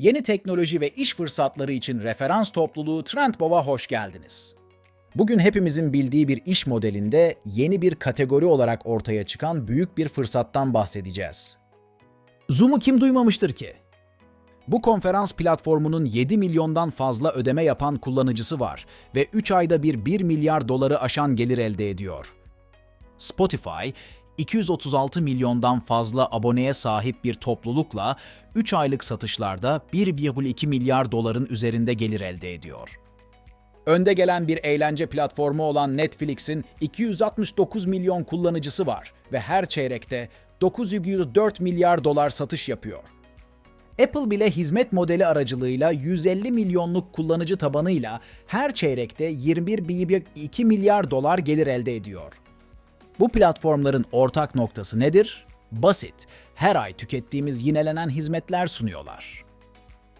Yeni teknoloji ve iş fırsatları için referans topluluğu Trendbow'a hoş geldiniz. Bugün hepimizin bildiği bir iş modelinde yeni bir kategori olarak ortaya çıkan büyük bir fırsattan bahsedeceğiz. Zoom'u kim duymamıştır ki? Bu konferans platformunun 7 milyondan fazla ödeme yapan kullanıcısı var ve 3 ayda bir 1 milyar doları aşan gelir elde ediyor. Spotify, 236 milyondan fazla aboneye sahip bir toplulukla 3 aylık satışlarda 1,2 milyar doların üzerinde gelir elde ediyor. Önde gelen bir eğlence platformu olan Netflix'in 269 milyon kullanıcısı var ve her çeyrekte 9,4 milyar dolar satış yapıyor. Apple bile hizmet modeli aracılığıyla 150 milyonluk kullanıcı tabanıyla her çeyrekte 21,2 milyar dolar gelir elde ediyor. Bu platformların ortak noktası nedir? Basit. Her ay tükettiğimiz yinelenen hizmetler sunuyorlar.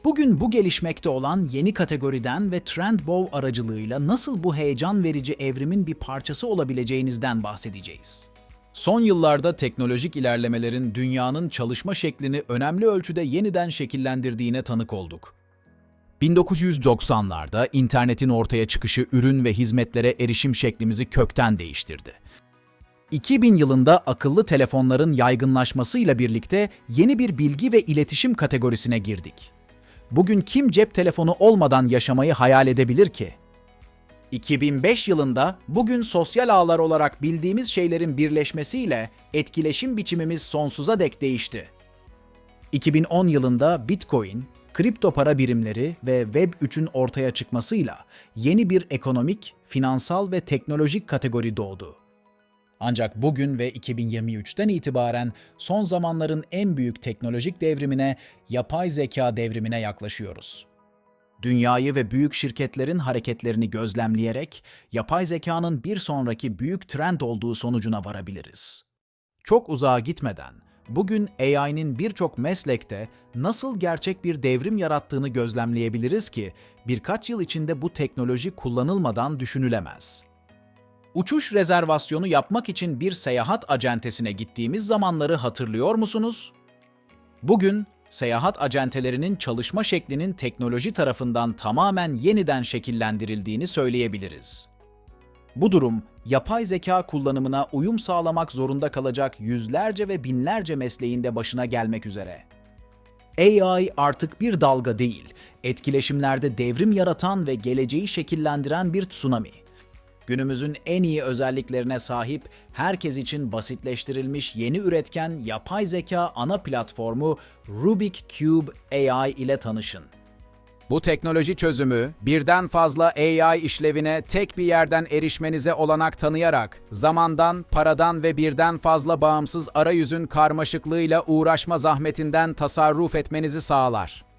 Bugün bu gelişmekte olan yeni kategoriden ve Trendbow aracılığıyla nasıl bu heyecan verici evrimin bir parçası olabileceğinizden bahsedeceğiz. Son yıllarda teknolojik ilerlemelerin dünyanın çalışma şeklini önemli ölçüde yeniden şekillendirdiğine tanık olduk. 1990'larda internetin ortaya çıkışı ürün ve hizmetlere erişim şeklimizi kökten değiştirdi. 2000 yılında akıllı telefonların yaygınlaşmasıyla birlikte yeni bir bilgi ve iletişim kategorisine girdik. Bugün kim cep telefonu olmadan yaşamayı hayal edebilir ki? 2005 yılında bugün sosyal ağlar olarak bildiğimiz şeylerin birleşmesiyle etkileşim biçimimiz sonsuza dek değişti. 2010 yılında Bitcoin, kripto para birimleri ve Web3'ün ortaya çıkmasıyla yeni bir ekonomik, finansal ve teknolojik kategori doğdu. Ancak bugün ve 2023'ten itibaren son zamanların en büyük teknolojik devrimine, yapay zeka devrimine yaklaşıyoruz. Dünyayı ve büyük şirketlerin hareketlerini gözlemleyerek yapay zekanın bir sonraki büyük trend olduğu sonucuna varabiliriz. Çok uzağa gitmeden bugün AI'nin birçok meslekte nasıl gerçek bir devrim yarattığını gözlemleyebiliriz ki birkaç yıl içinde bu teknoloji kullanılmadan düşünülemez. Uçuş rezervasyonu yapmak için bir seyahat acentesine gittiğimiz zamanları hatırlıyor musunuz? Bugün seyahat acentelerinin çalışma şeklinin teknoloji tarafından tamamen yeniden şekillendirildiğini söyleyebiliriz. Bu durum, yapay zeka kullanımına uyum sağlamak zorunda kalacak yüzlerce ve binlerce mesleğinde başına gelmek üzere. AI artık bir dalga değil, etkileşimlerde devrim yaratan ve geleceği şekillendiren bir tsunami. Günümüzün en iyi özelliklerine sahip, herkes için basitleştirilmiş yeni üretken yapay zeka ana platformu Rubik Cube AI ile tanışın. Bu teknoloji çözümü, birden fazla AI işlevine tek bir yerden erişmenize olanak tanıyarak, zamandan, paradan ve birden fazla bağımsız arayüzün karmaşıklığıyla uğraşma zahmetinden tasarruf etmenizi sağlar.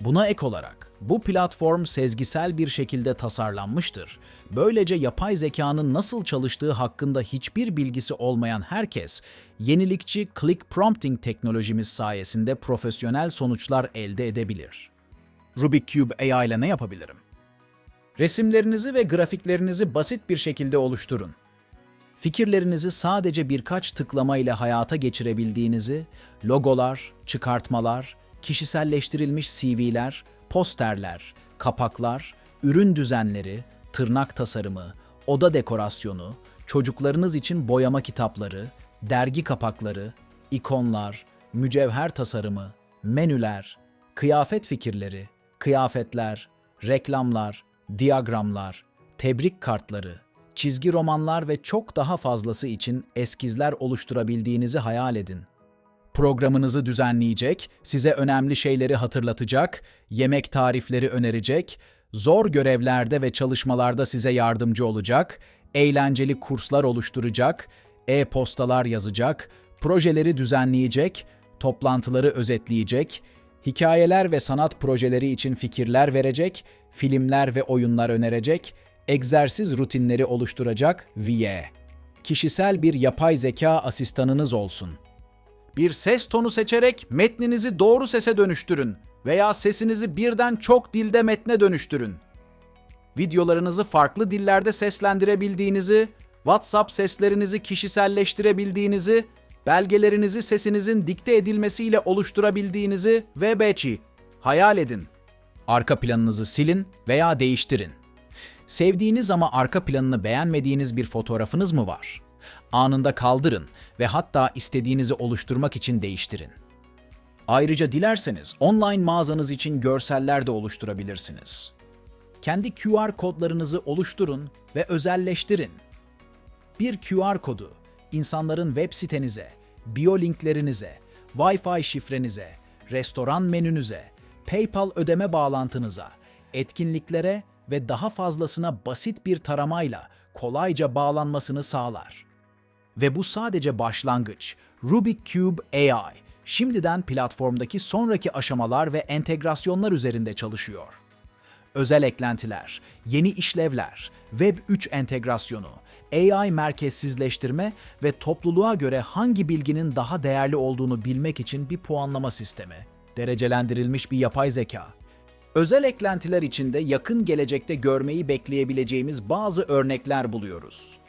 Buna ek olarak bu platform sezgisel bir şekilde tasarlanmıştır. Böylece yapay zekanın nasıl çalıştığı hakkında hiçbir bilgisi olmayan herkes, yenilikçi click prompting teknolojimiz sayesinde profesyonel sonuçlar elde edebilir. Rubik Cube AI ile ne yapabilirim? Resimlerinizi ve grafiklerinizi basit bir şekilde oluşturun. Fikirlerinizi sadece birkaç tıklama ile hayata geçirebildiğinizi, logolar, çıkartmalar, kişiselleştirilmiş CV'ler, posterler, kapaklar, ürün düzenleri, tırnak tasarımı, oda dekorasyonu, çocuklarınız için boyama kitapları, dergi kapakları, ikonlar, mücevher tasarımı, menüler, kıyafet fikirleri, kıyafetler, reklamlar, diyagramlar, tebrik kartları, çizgi romanlar ve çok daha fazlası için eskizler oluşturabildiğinizi hayal edin. Programınızı düzenleyecek, size önemli şeyleri hatırlatacak, yemek tarifleri önerecek, zor görevlerde ve çalışmalarda size yardımcı olacak, eğlenceli kurslar oluşturacak, e-postalar yazacak, projeleri düzenleyecek, toplantıları özetleyecek, hikayeler ve sanat projeleri için fikirler verecek, filmler ve oyunlar önerecek, egzersiz rutinleri oluşturacak VA. Kişisel bir yapay zeka asistanınız olsun. Bir ses tonu seçerek metninizi doğru sese dönüştürün veya sesinizi birden çok dilde metne dönüştürün. Videolarınızı farklı dillerde seslendirebildiğinizi, WhatsApp seslerinizi kişiselleştirebildiğinizi, belgelerinizi sesinizin dikte edilmesiyle oluşturabildiğinizi ve Beci, Hayal edin. Arka planınızı silin veya değiştirin. Sevdiğiniz ama arka planını beğenmediğiniz bir fotoğrafınız mı var? Anında kaldırın ve hatta istediğinizi oluşturmak için değiştirin. Ayrıca dilerseniz online mağazanız için görseller de oluşturabilirsiniz. Kendi QR kodlarınızı oluşturun ve özelleştirin. Bir QR kodu insanların web sitenize, biyolinklerinize, Wi-Fi şifrenize, restoran menünüze, PayPal ödeme bağlantınıza, etkinliklere ve daha fazlasına basit bir taramayla kolayca bağlanmasını sağlar. Ve bu sadece başlangıç. Rubik Cube AI şimdiden platformdaki sonraki aşamalar ve entegrasyonlar üzerinde çalışıyor. Özel eklentiler, yeni işlevler, Web 3 entegrasyonu, AI merkezsizleştirme ve topluluğa göre hangi bilginin daha değerli olduğunu bilmek için bir puanlama sistemi, derecelendirilmiş bir yapay zeka. Özel eklentiler içinde yakın gelecekte görmeyi bekleyebileceğimiz bazı örnekler buluyoruz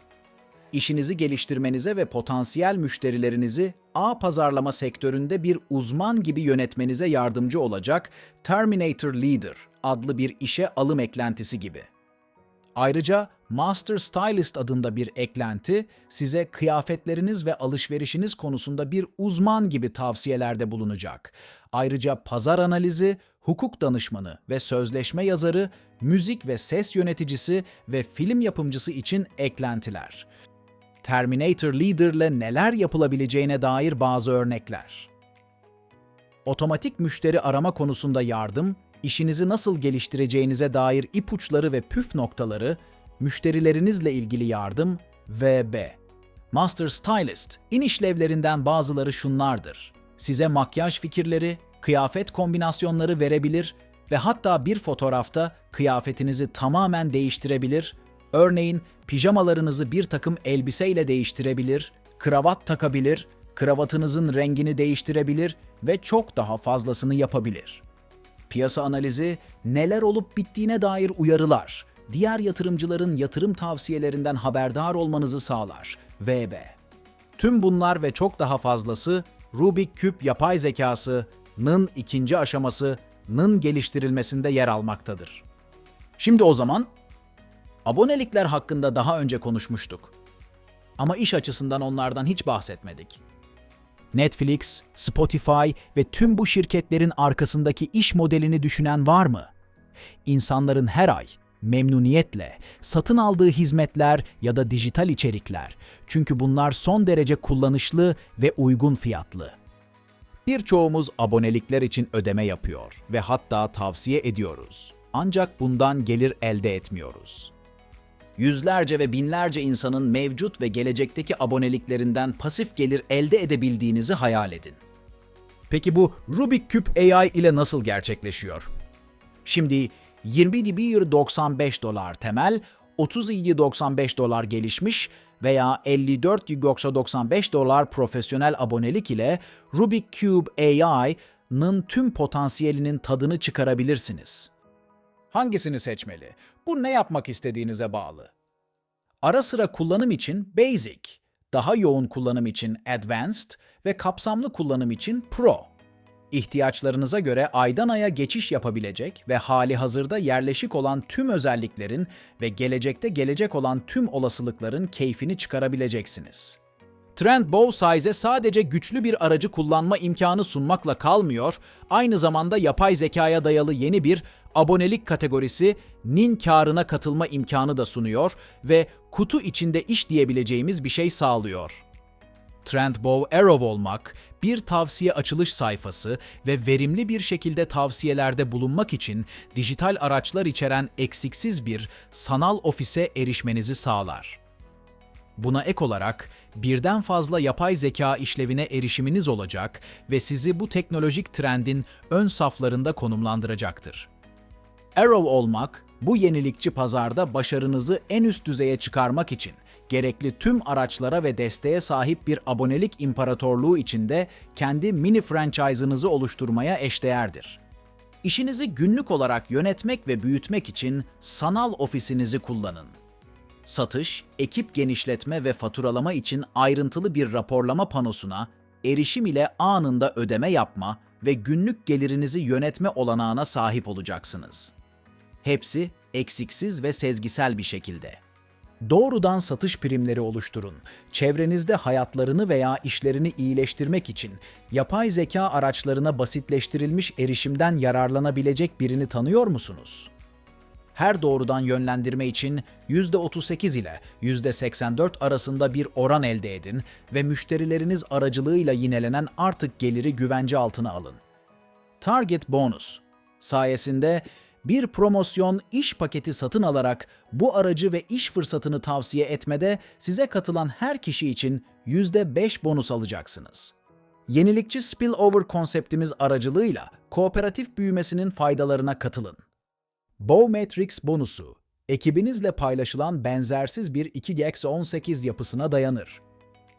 işinizi geliştirmenize ve potansiyel müşterilerinizi ağ pazarlama sektöründe bir uzman gibi yönetmenize yardımcı olacak Terminator Leader adlı bir işe alım eklentisi gibi. Ayrıca Master Stylist adında bir eklenti size kıyafetleriniz ve alışverişiniz konusunda bir uzman gibi tavsiyelerde bulunacak. Ayrıca pazar analizi, hukuk danışmanı ve sözleşme yazarı, müzik ve ses yöneticisi ve film yapımcısı için eklentiler. Terminator Leader'le neler yapılabileceğine dair bazı örnekler. Otomatik müşteri arama konusunda yardım, işinizi nasıl geliştireceğinize dair ipuçları ve püf noktaları, müşterilerinizle ilgili yardım VB. Master Stylist, in işlevlerinden bazıları şunlardır. Size makyaj fikirleri, kıyafet kombinasyonları verebilir ve hatta bir fotoğrafta kıyafetinizi tamamen değiştirebilir Örneğin pijamalarınızı bir takım elbiseyle değiştirebilir, kravat takabilir, kravatınızın rengini değiştirebilir ve çok daha fazlasını yapabilir. Piyasa analizi, neler olup bittiğine dair uyarılar, diğer yatırımcıların yatırım tavsiyelerinden haberdar olmanızı sağlar. VB. Tüm bunlar ve çok daha fazlası Rubik küp yapay zekası'nın ikinci aşaması'nın geliştirilmesinde yer almaktadır. Şimdi o zaman Abonelikler hakkında daha önce konuşmuştuk. Ama iş açısından onlardan hiç bahsetmedik. Netflix, Spotify ve tüm bu şirketlerin arkasındaki iş modelini düşünen var mı? İnsanların her ay memnuniyetle satın aldığı hizmetler ya da dijital içerikler. Çünkü bunlar son derece kullanışlı ve uygun fiyatlı. Birçoğumuz abonelikler için ödeme yapıyor ve hatta tavsiye ediyoruz. Ancak bundan gelir elde etmiyoruz yüzlerce ve binlerce insanın mevcut ve gelecekteki aboneliklerinden pasif gelir elde edebildiğinizi hayal edin. Peki bu Rubik Küp AI ile nasıl gerçekleşiyor? Şimdi 20 dB 95 dolar temel, 30 iyi 95 dolar gelişmiş veya 54 95 dolar profesyonel abonelik ile Rubik Cube AI'nın tüm potansiyelinin tadını çıkarabilirsiniz. Hangisini seçmeli? Bu ne yapmak istediğinize bağlı. Ara sıra kullanım için Basic, daha yoğun kullanım için Advanced ve kapsamlı kullanım için Pro. İhtiyaçlarınıza göre aydan aya geçiş yapabilecek ve hali hazırda yerleşik olan tüm özelliklerin ve gelecekte gelecek olan tüm olasılıkların keyfini çıkarabileceksiniz. Trend Bow Size sadece güçlü bir aracı kullanma imkanı sunmakla kalmıyor, aynı zamanda yapay zekaya dayalı yeni bir abonelik kategorisi nin karına katılma imkanı da sunuyor ve kutu içinde iş diyebileceğimiz bir şey sağlıyor. Trendbow Arrow olmak, bir tavsiye açılış sayfası ve verimli bir şekilde tavsiyelerde bulunmak için dijital araçlar içeren eksiksiz bir sanal ofise erişmenizi sağlar. Buna ek olarak birden fazla yapay zeka işlevine erişiminiz olacak ve sizi bu teknolojik trendin ön saflarında konumlandıracaktır. Arrow olmak, bu yenilikçi pazarda başarınızı en üst düzeye çıkarmak için gerekli tüm araçlara ve desteğe sahip bir abonelik imparatorluğu içinde kendi mini franchise'ınızı oluşturmaya eşdeğerdir. İşinizi günlük olarak yönetmek ve büyütmek için sanal ofisinizi kullanın. Satış, ekip genişletme ve faturalama için ayrıntılı bir raporlama panosuna erişim ile anında ödeme yapma ve günlük gelirinizi yönetme olanağına sahip olacaksınız. Hepsi eksiksiz ve sezgisel bir şekilde. Doğrudan satış primleri oluşturun. Çevrenizde hayatlarını veya işlerini iyileştirmek için yapay zeka araçlarına basitleştirilmiş erişimden yararlanabilecek birini tanıyor musunuz? Her doğrudan yönlendirme için %38 ile %84 arasında bir oran elde edin ve müşterileriniz aracılığıyla yinelenen artık geliri güvence altına alın. Target Bonus sayesinde bir promosyon iş paketi satın alarak bu aracı ve iş fırsatını tavsiye etmede size katılan her kişi için %5 bonus alacaksınız. Yenilikçi spillover konseptimiz aracılığıyla kooperatif büyümesinin faydalarına katılın. Bowmetrics bonusu, ekibinizle paylaşılan benzersiz bir 2x18 yapısına dayanır.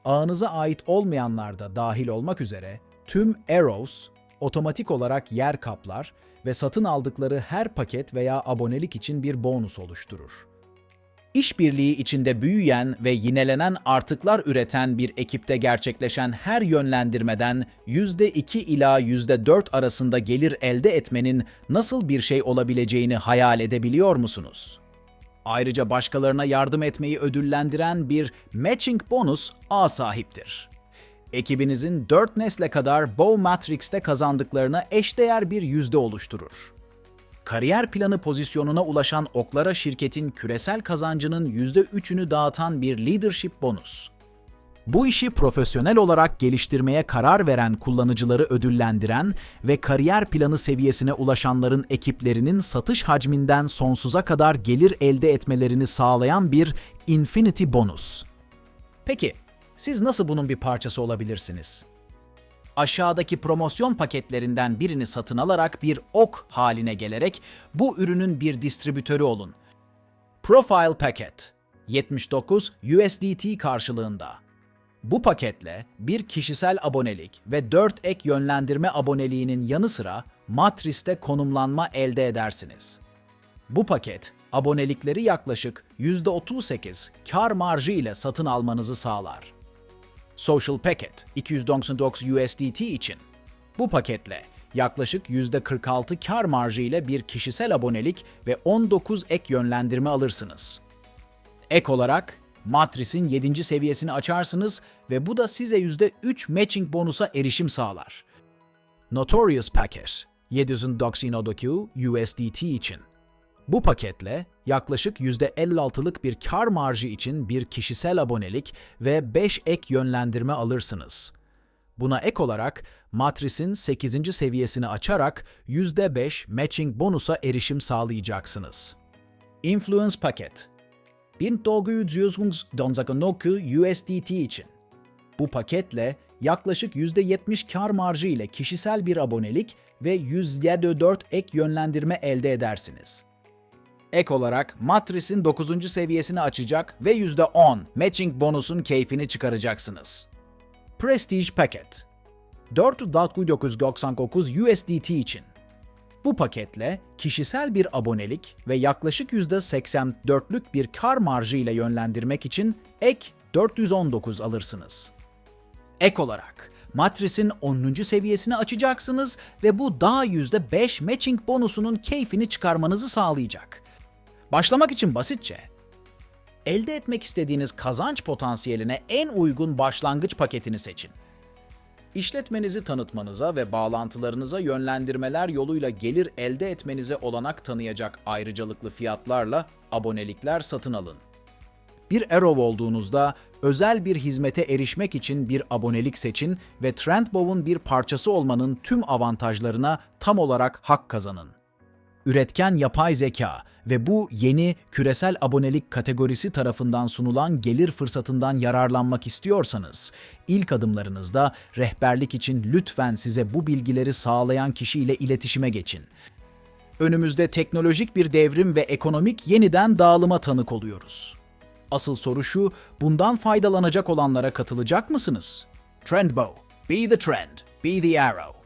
Ağınıza ait olmayanlar da dahil olmak üzere tüm Arrows otomatik olarak yer kaplar ve satın aldıkları her paket veya abonelik için bir bonus oluşturur. İşbirliği içinde büyüyen ve yinelenen artıklar üreten bir ekipte gerçekleşen her yönlendirmeden %2 ila %4 arasında gelir elde etmenin nasıl bir şey olabileceğini hayal edebiliyor musunuz? Ayrıca başkalarına yardım etmeyi ödüllendiren bir matching bonus A sahiptir. Ekibinizin 4 nesle kadar Bow Matrix'te kazandıklarına eşdeğer bir yüzde oluşturur. Kariyer planı pozisyonuna ulaşan oklara şirketin küresel kazancının %3'ünü dağıtan bir leadership bonus. Bu işi profesyonel olarak geliştirmeye karar veren kullanıcıları ödüllendiren ve kariyer planı seviyesine ulaşanların ekiplerinin satış hacminden sonsuza kadar gelir elde etmelerini sağlayan bir infinity bonus. Peki, siz nasıl bunun bir parçası olabilirsiniz? Aşağıdaki promosyon paketlerinden birini satın alarak bir ok haline gelerek bu ürünün bir distribütörü olun. Profile Packet 79 USDT karşılığında. Bu paketle bir kişisel abonelik ve 4 ek yönlendirme aboneliğinin yanı sıra Matris'te konumlanma elde edersiniz. Bu paket abonelikleri yaklaşık %38 kar marjı ile satın almanızı sağlar. Social Packet 299 USDT için. Bu paketle yaklaşık %46 kar marjı ile bir kişisel abonelik ve 19 ek yönlendirme alırsınız. Ek olarak Matris'in 7. seviyesini açarsınız ve bu da size %3 matching bonusa erişim sağlar. Notorious Packet 799 USDT için. Bu paketle yaklaşık %56'lık bir kar marjı için bir kişisel abonelik ve 5 ek yönlendirme alırsınız. Buna ek olarak Matris'in 8. seviyesini açarak %5 matching bonusa erişim sağlayacaksınız. Influence Paket 1999 USDT için. Bu paketle yaklaşık %70 kar marjı ile kişisel bir abonelik ve %4 ek yönlendirme elde edersiniz. Ek olarak Matris'in 9. seviyesini açacak ve %10 matching bonusun keyfini çıkaracaksınız. Prestige Paket 4.999 USDT için. Bu paketle kişisel bir abonelik ve yaklaşık %84'lük bir kar marjı ile yönlendirmek için ek 419 alırsınız. Ek olarak Matris'in 10. seviyesini açacaksınız ve bu daha %5 matching bonusunun keyfini çıkarmanızı sağlayacak. Başlamak için basitçe, elde etmek istediğiniz kazanç potansiyeline en uygun başlangıç paketini seçin. İşletmenizi tanıtmanıza ve bağlantılarınıza yönlendirmeler yoluyla gelir elde etmenize olanak tanıyacak ayrıcalıklı fiyatlarla abonelikler satın alın. Bir Arrow olduğunuzda özel bir hizmete erişmek için bir abonelik seçin ve Trendbow'un bir parçası olmanın tüm avantajlarına tam olarak hak kazanın üretken yapay zeka ve bu yeni küresel abonelik kategorisi tarafından sunulan gelir fırsatından yararlanmak istiyorsanız, ilk adımlarınızda rehberlik için lütfen size bu bilgileri sağlayan kişiyle iletişime geçin. Önümüzde teknolojik bir devrim ve ekonomik yeniden dağılıma tanık oluyoruz. Asıl soru şu, bundan faydalanacak olanlara katılacak mısınız? Trendbow, be the trend, be the arrow.